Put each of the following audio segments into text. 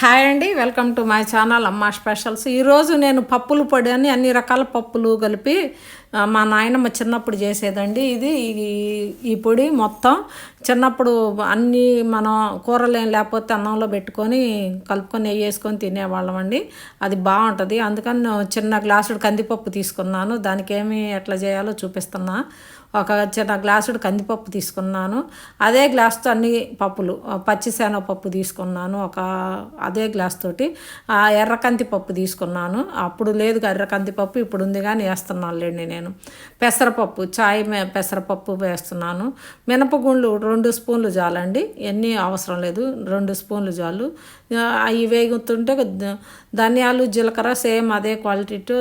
Hi అండి welcome to my channel అమ్మ specials. ఈరోజు నేను పప్పులు పొడి అని అన్ని రకాల పప్పులు కలిపి మా నాయనమ్మ చిన్నప్పుడు చేసేదండి ఇది. ఈ- పొడి మొత్తం చిన్నప్పుడు అన్నీ మనం కూరలు లేకపోతే అన్నంలో పెట్టుకొని కలుపుకొని నెయ్యి వేసుకొని తినేవాళ్ళం అండి. అది బాగుంటుంది. అందుకని నేను చిన్న గ్లాసుడు కందిపప్పు తీసుకున్నాను. దానికి ఏమి ఎట్లా చేయాలో చూపిస్తున్నా. ఒక చిన్న గ్లాసుడు కందిపప్పు తీసుకున్నాను. అదే గ్లాస్తో అన్ని పప్పులు ఆ, తీసుకున్నాను. ఒక అదే గ్లాస్ తోటి ఆ ఎర్ర కందిపప్పు తీసుకున్నాను. అప్పుడు లేదు ఎర్ర కందిపప్పు ఇప్పుడు ఉంది కానీ వేస్తున్నానులేండి నేను. పెసరపప్పు చాయ్ పెసరపప్పు వేస్తున్నాను. మినపగుండ్లు రెండు స్పూన్లు చాలండి. ఎన్ని అవసరం లేదు రెండు స్పూన్లు చాలు. అవి వేగుతుంటే ధనియాలు జీలకర్ర సేమ్ అదే క్వాలిటీతో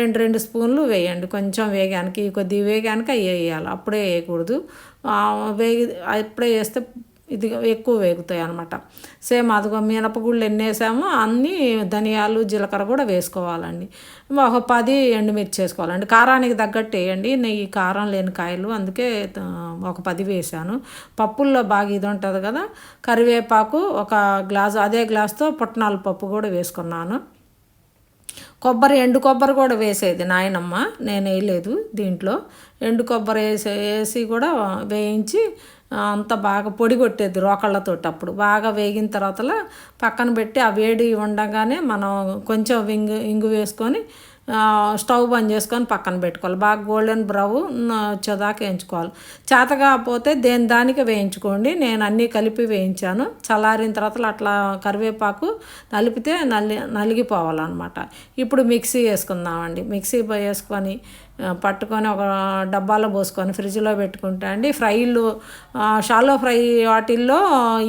రెండు రెండు స్పూన్లు వేయండి. కొంచెం వేగానికి కొద్ది వేగానికి అవి వేయాలి. అప్పుడే వేయకూడదు. వేగి అప్పుడే వేస్తే ఇది ఎక్కువ వేగుతాయి అనమాట సేమ్ అదిగో మినపగుళ్ళు ఎన్ని వేసామో అన్నీ ధనియాలు జీలకర్ర కూడా వేసుకోవాలండి. ఒక పది ఎండుమిర్చి వేసుకోవాలండి. కారానికి తగ్గట్టు వేయండి. నెయ్యి కారం లేని కాయలు అందుకే ఒక పది వేసాను. పప్పుల్లో బాగా ఇది ఉంటుంది కదా కరివేపాకు ఒక గ్లాసు అదే గ్లాస్తో పుట్నాల పప్పు కూడా వేసుకున్నాను. కొబ్బరి ఎండు కొబ్బరి కూడా వేసేది నాయనమ్మ. నేను వేయలేదు దీంట్లో. ఎండు కొబ్బరి వేసి వేసి కూడా వేయించి అంత బాగా పొడి కొట్టేది రోకళ్ళతో అప్పుడు. బాగా వేగిన తర్వాత పక్కన పెట్టి ఆ వేడి ఉండగానే మనం కొంచెం ఇంగు ఇంగు వేసుకొని స్టవ్ బంద్ చేసుకొని పక్కన పెట్టుకోవాలి. బాగా గోల్డెన్ బ్రౌన్ వచ్చేదాకా వేయించుకోవాలి. చేత కాకపోతే దేని దానికి వేయించుకోండి. నేను అన్నీ కలిపి వేయించాను. చల్లారిన తర్వాత అట్లా కరివేపాకు నలిపితే నలి నలిగిపోవాలన్నమాట. ఇప్పుడు మిక్సీ వేసుకుందామండి. మిక్సీ వేసుకొని పట్టుకొని ఒక డబ్బాలో పోసుకొని ఫ్రిడ్జ్లో పెట్టుకుంటా అండి. ఫ్రైలు షాలో ఫ్రై వాటిల్లో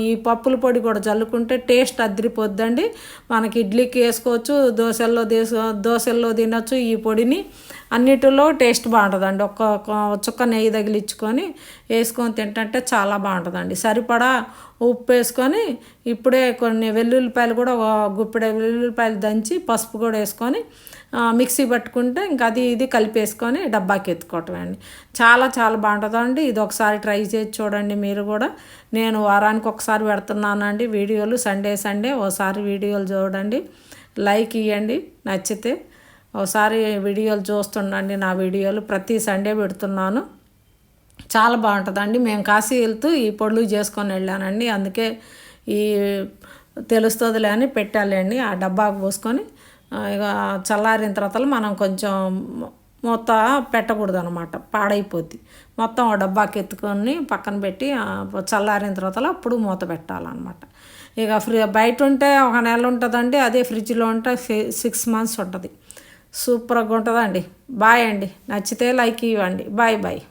ఈ పప్పుల పొడి కూడా చల్లుకుంటే టేస్ట్ అదిరిపోద్దండి. మనకి ఇడ్లీకి వేసుకోవచ్చు దోశల్లో దోశల్లో తినొచ్చు ఈ పొడిని. అన్నిటిలో టేస్ట్ బాగుంటుందండి. ఒక్క ఒక్క చుక్క నెయ్యి తగిలించుకొని వేసుకొని తింటే చాలా బాగుంటుందండి. సరిపడా ఉప్పు వేసుకొని ఇప్పుడే కొన్ని వెల్లుల్లిపాయలు కూడా ఒక వెల్లుల్లిపాయలు దంచి పసుపు కూడా వేసుకొని మిక్సీ పట్టుకుంటే ఇంకా అది ఇది కలిపేసుకొని డబ్బాకి ఎత్తుకోవటం అండి. చాలా చాలా బాగుంటుందండి. ఇది ఒకసారి ట్రై చేసి చూడండి మీరు కూడా. నేను వారానికి ఒకసారి పెడుతున్నానండి వీడియోలు. సండే సండే ఓసారి వీడియోలు చూడండి. లైక్ ఇవ్వండి నచ్చితే ఒకసారి వీడియోలు చూస్తుండండి నా వీడియోలు. ప్రతి సండే పెడుతున్నాను. చాలా బాగుంటుందండి. మేము కాశీ వెళ్తూ ఈ పొడులు చేసుకొని వెళ్ళానండి. అందుకే ఈ తెలుస్తుందిలే అని పెట్టాలండి. ఆ డబ్బాకు పోసుకొని ఇక చల్లారిన తర్వాత మనం కొంచెం మూత పెట్టకూడదు అనమాట పాడైపోద్ది. మొత్తం ఆ డబ్బాకి ఎత్తుకొని పక్కన పెట్టి చల్లారిన తర్వాత అప్పుడు మూత పెట్టాలన్నమాట. ఇక ఫ్రీ బయట ఉంటే ఒక నెల ఉంటుందండి. అదే ఫ్రిడ్జ్లో ఉంటే సిక్స్ మంత్స్ ఉంటుంది. సూపర్గా ఉంటుందండి. బాయ్ అండి. నచ్చితే లైక్ ఇవ్వండి. Bye bye.